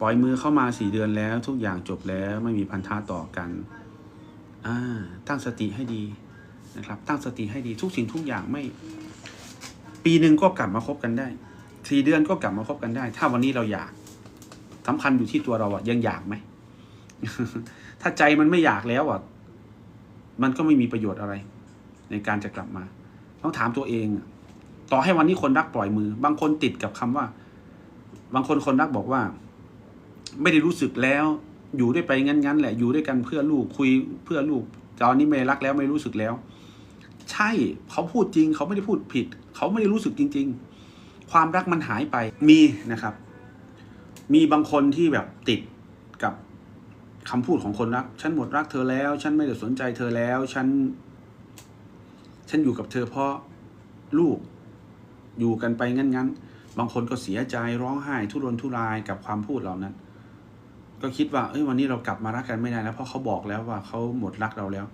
ปล่อยมือเข้ามาสี่เดือนแล้ว ทุกอย่างจบแล้วไม่มีพันธะต่อกันอ่าตั้งสติให้ดีนะครับ ตั้งสติให้ดีทุกสิ่งทุกอย่างไม่ ปีหนึ่งก็กลับมาคบกันได้สี่เดือนก็กลับมาคบกันได้ ถ้าวันนี้เราอยากสำคัญอยู่ที่ตัวเราอะยังอยากไหมถ้าใจมันไม่อยากแล้วอะมันก็ไม่มีประโยชน์อะไร ในการจะกลับมา ต้องถามตัวเองต่อให้วันนี้คนรักปล่อยมือ บางคนติดกับคำว่า บางคนคนรักบอกว่า ไม่ได้รู้สึกแล้ว อยู่ด้วยไปงั้นๆแหละอยู่ด้วยกันเพื่อลูกคุยเพื่อลูกตอนนี้ไม่รักแล้วไม่รู้สึกแล้ว ใช่เขาพูดจริง เขาไม่ได้พูดผิด เขาไม่ได้รู้สึกจริง ๆ ความรักมันหายไปมีนะครับ มีบางคนที่แบบติดกับคำพูดของคนรัก ฉันหมดรักเธอแล้ว ฉันไม่ได้สนใจเธอแล้ว ฉัน ฉันอยู่กับเธอเพราะลูก อยู่กันไปงั้นๆ บางคนก็เสียใจร้องไห้ทุรนทุรายกับความพูดเหล่านั้น ก็คิดว่าเอ้ยวันนี้เรากลับมารักกันไม่ได้แล้วเพราะเขาบอกแล้วว่าเขาหมดรักเราแล้ว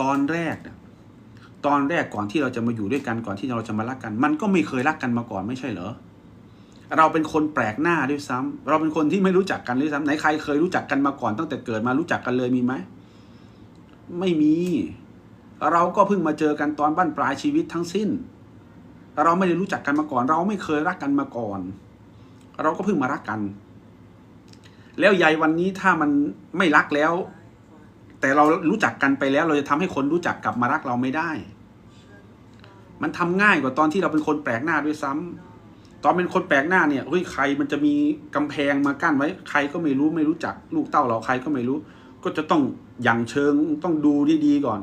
ตอนแรกน่ะตอนแรกก่อนที่เราจะมาอยู่ด้วยกันก่อนที่เราจะมารักกัน มันก็ไม่เคยรักกันมาก่อนไม่ใช่เหรอเราเป็นคนแปลกหน้าด้วยซ้ำเราเป็นคนที่ไม่รู้จักกันด้วยซ้ำไหนใครเคยรู้จักกันมาก่อนตั้งแต่เกิดมารู้จักกันเลยมีไหมไม่มี เราก็เพิ่งมาเจอกันตอนบั้นปลายชีวิตทั้งสิ้น เราไม่ได้รู้จักกันมาก่อน เราไม่เคยรักกันมาก่อน เราก็เพิ่งมารักกัน แล้วยายวันนี้ถ้ามันไม่รักแล้ว แต่เรารู้จักกันไปแล้ว เราจะทำให้คนรู้จักกลับมารักเราไม่ได้ มันทำง่ายกว่าตอนที่เราเป็นคนแปลกหน้าด้วยซ้ำตอนเป็นคนแปลกหน้าเนี่ยเฮ้ยใครมันจะมีกำแพงมากั้นไว้ ใครก็ไม่รู้ไม่รู้จัก ลูกเต้าเราใครก็ไม่รู้ ก็จะต้องอย่างเชิงต้องดูดีๆก่อน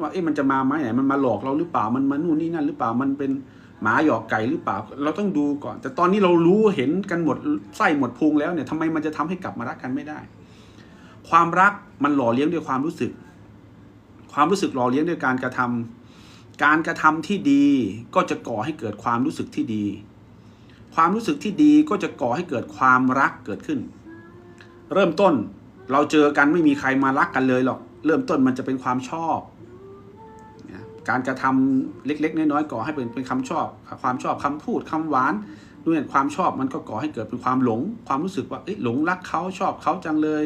ว่าเอ๊ะมันจะมาไหมไหนมันมาหลอกเราหรือเปล่ามันมานู่นนี่นั่นหรือเปล่ามันเป็น หมาหยอกไก่หรือเปล่า เราต้องดูก่อน แต่ตอนนี้เรารู้เห็นกันหมดไส้หมดพุงแล้วเนี่ยทำไมมันจะทำให้กลับมารักกันไม่ได้ ความรักมันหล่อเลี้ยงด้วยความรู้สึก ความรู้สึกหล่อเลี้ยงด้วยการกระทำการกระทำที่ดีก็จะก่อให้เกิดความรู้สึกที่ดี ความรู้สึกที่ดีก็จะก่อให้เกิดความรักเกิดขึ้น เริ่มต้นเราเจอกันไม่มีใครมารักกันเลยหรอก เริ่มต้นมันจะเป็นความชอบ การกระทำเล็ก ๆ น้อยๆก่อให้เป็นเป็นคำชอบ ความชอบคำพูดคำหวานด้วยความชอบมันก็ก่อให้เกิดเป็นความหลง ความรู้สึกว่าหลงรักเขาชอบเขาจังเลย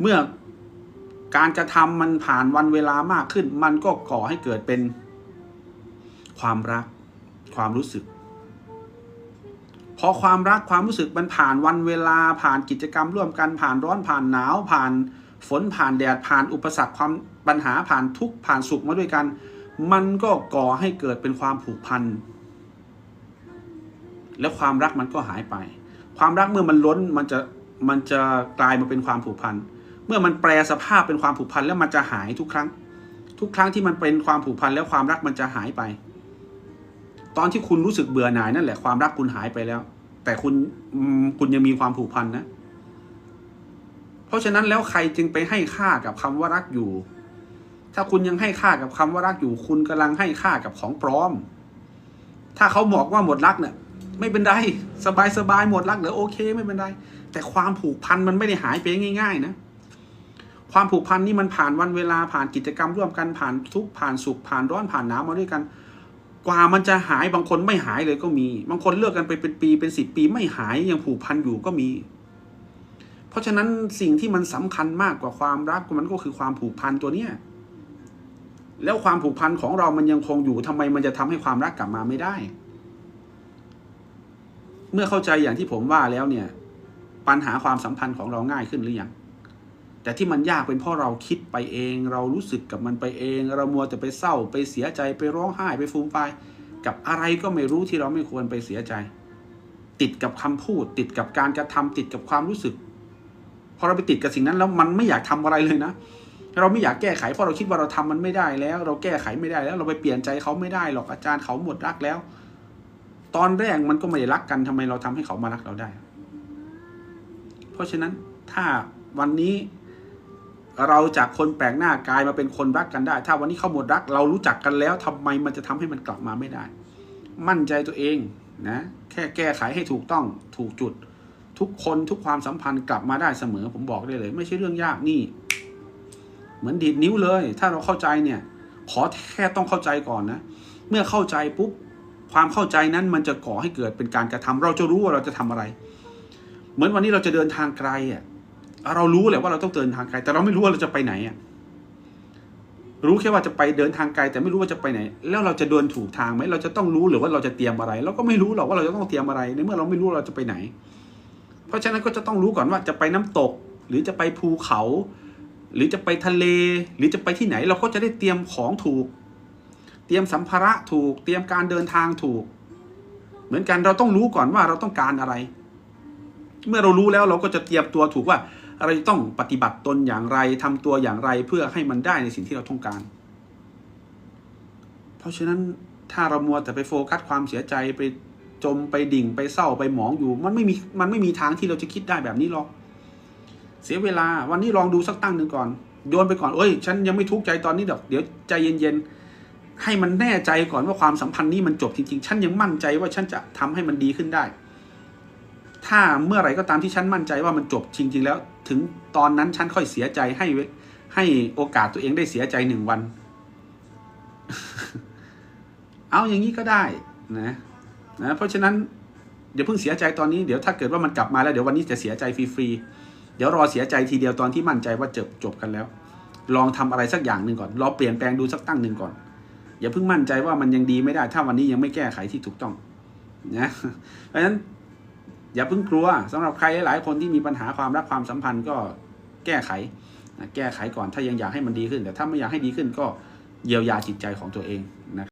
เมื่อการกระทำมันผ่านวันเวลามากขึ้น มันก็ก่อให้เกิดเป็นความรัก ความรู้สึก พอความรักความรู้สึกมันผ่านวันเวลาผ่านกิจกรรมร่วมกันผ่านร้อนผ่านหนาวผ่าน ฝนผ่านแดดผ่านอุปสรรคความปัญหาผ่านทุกผ่านสุขมาด้วยกัน มันก็ก่อให้เกิดเป็นความผูกพัน แล้วความรักมันก็หายไป ความรักเมื่อมันล้นมันจะมันจะกลายมาเป็นความผูกพัน เมื่อมันแปลสภาพเป็นความผูกพันแล้วมันจะหายทุกครั้ง ทุกครั้งที่มันเป็นความผูกพันแล้วความรักมันจะหายไป ตอนที่คุณรู้สึกเบื่อหน่ายนั่นแหละความรักคุณหายไปแล้ว แต่คุณคุณยังมีความผูกพันนะ เพราะฉะนั้นแล้วใครจึงไปให้ค่ากับคำว่ารักอยู่ ถ้าคุณยังให้ค่ากับคำว่ารักอยู่ คุณกำลังให้ค่ากับของปลอม ถ้าเขาบอกว่าหมดรักเนี่ยไม่เป็นไรสบายสบายหมดรักเหรือโอเค ไม่เป็นไรแต่ความผูกพันมันไม่ได้หายไปง่าย ๆ นะ ความผูกพันนี่มันผ่านวันเวลาผ่านกิจกรรมร่วมกันผ่านทุกผ่านสุขผ่านร้อนผ่านหนาวมาด้วยกัน กว่ามันจะหายบางคนไม่หายเลยก็มี บางคนเลิกกันไปเป็นปีเป็นสิบปีไม่หายยังผูกพันอยู่ก็มี ราะฉะนั้นสิ่งที่มันสำคัญมากกว่าความรักมันก็คือความผูกพันตัวเนี้ยแล้วความผูกพันของเรามันยังคงอยู่ทำไมมันจะทำให้ความรักกลับมาไม่ได้ เมื่อเข้าใจอย่างที่ผมว่าแล้วเนี่ย ปัญหาความสัมพันธ์ของเราง่ายขึ้นหรือยังแต่ที่มันยากเป็นเพราะเราคิดไปเอง เรารู้สึกกับมันไปเอง เรามัวแต่ไปเศร้า ไปเสียใจไปร้องไห้ไปฟูมไฟกับอะไรก็ไม่รู้ที่เราไม่ควรไปเสียใจ ติดกับคำพูด ติดกับการกระทำติดกับความรู้สึก พอเราไปติดกับสิ่งนั้นแล้วมันไม่อยากทำอะไรเลยนะเราไม่อยากแก้ไขเพราะเราคิดว่าเราทำมันไม่ได้แล้ว เราแก้ไขไม่ได้แล้ว เราไปเปลี่ยนใจเขาไม่ได้หรอกอาจารย์เขาหมดรักแล้ว ตอนแรกมันก็ไม่ได้รักกันทำไมเราทำให้เขามารักเราได้ เพราะฉะนั้นถ้าวันนี้เราจากคนแปลกหน้ากลายมาเป็นคนรักกันได้ ถ้าวันนี้เขาหมดรัก เรารู้จักกันแล้วทำไมมันจะทำให้มันกลับมาไม่ได้ มั่นใจตัวเองนะแค่แก้ไขให้ถูกต้องถูกจุด ทุกคนทุกความสัมพันธ์กลับมาได้เสมอ ผมบอกได้เลย ไม่ใช่เรื่องยากนี่ เหมือนดีดนิ้วเลย ถ้าเราเข้าใจเนี่ย ขอแค่ต้องเข้าใจก่อนนะ เมื่อเข้าใจปุ๊บความเข้าใจนั้นมันจะก่อให้เกิดเป็นการกระทำเราจะรู้ว่าเราจะทำอะไร เหมือนวันนี้เราจะเดินทางไกลอะเรารู้แหละว่าเราต้องเดินทางไกล แต่เราไม่รู้ว่าเราจะไปไหนอะรู้แค่ว่าจะไปเดินทางไกลแต่ไม่รู้ว่าจะไปไหน แล้วเราจะเดินถูกทางไหมเราจะต้องรู้หรือว่าเราจะเตรียมอะไร เราก็ไม่รู้หรอกว่าเราจะต้องเตรียมอะไรในเมื่อเราไม่รู้เราจะไปไหน เพราะฉะนั้นก็จะต้องรู้ก่อนว่าจะไปน้ำตก หรือจะไปภูเขา หรือจะไปทะเล หรือจะไปที่ไหนเราก็จะได้เตรียมของถูก เตรียมสัมภาระถูก เตรียมการเดินทางถูก เหมือนกันเราต้องรู้ก่อนว่าเราต้องการอะไร เมื่อเรารู้แล้วเราก็จะเตรียมตัวถูกว่าเราจะต้องปฏิบัติตนอย่างไรทำตัวอย่างไรเพื่อให้มันได้ในสิ่งที่เราต้องการ เพราะฉะนั้นถ้าเรามัวแต่ไปโฟกัสความเสียใจไป จมไปดิ่งไปเศร้าไปหมองอยู่ มันไม่มีมันไม่มีทางที่เราจะคิดได้แบบนี้หรอก เสียเวลาวันนี้ลองดูสักตั้งหนึ่งก่อน โยนไปก่อนเอ้ย ฉันยังไม่ทุกข์ใจตอนนี้ดอกเดี๋ยวใจเย็นๆให้มันแน่ใจก่อนว่าความสัมพันธ์นี้มันจบจริงๆ ฉันยังมั่นใจว่าฉันจะทำให้มันดีขึ้นได้ ถ้าเมื่อไหร่ก็ตามที่ฉันมั่นใจว่ามันจบจริง ๆ แล้ว ถึงตอนนั้นฉันค่อยเสียใจให้ให้โอกาสตัวเองได้เสียใจหนึ่งวัน เอาอย่างนี้ก็ได้นะ นะเพราะฉะนั้นเดี๋ยวเพิ่งเสียใจตอนนี้เดี๋ยวถ้าเกิดว่ามันกลับมาแล้วเดี๋ยววันนี้จะเสียใจฟรีๆเดี๋ยวรอเสียใจทีเดียวตอนที่มั่นใจว่าจบจบกันแล้ว ลองทำอะไรสักอย่างหนึ่งก่อนรอเปลี่ยนแปลงดูสักตั้งหนึ่งก่อน อย่าเพิ่งมั่นใจว่ามันยังดีไม่ได้ ถ้าวันนี้ยังไม่แก้ไขที่ถูกต้องนะเพราะฉะนั้นอย่าเพิ่งกลัวสำหรับใครหลายๆคนที่มีปัญหาความรักความสัมพันธ์ก็แก้ไขแก้ไขก่อนถ้ายังอยากให้มันดีขึ้น แต่ถ้าไม่อยากให้ดีขึ้นก็เยียวยาจิตใจของตัวเองนะ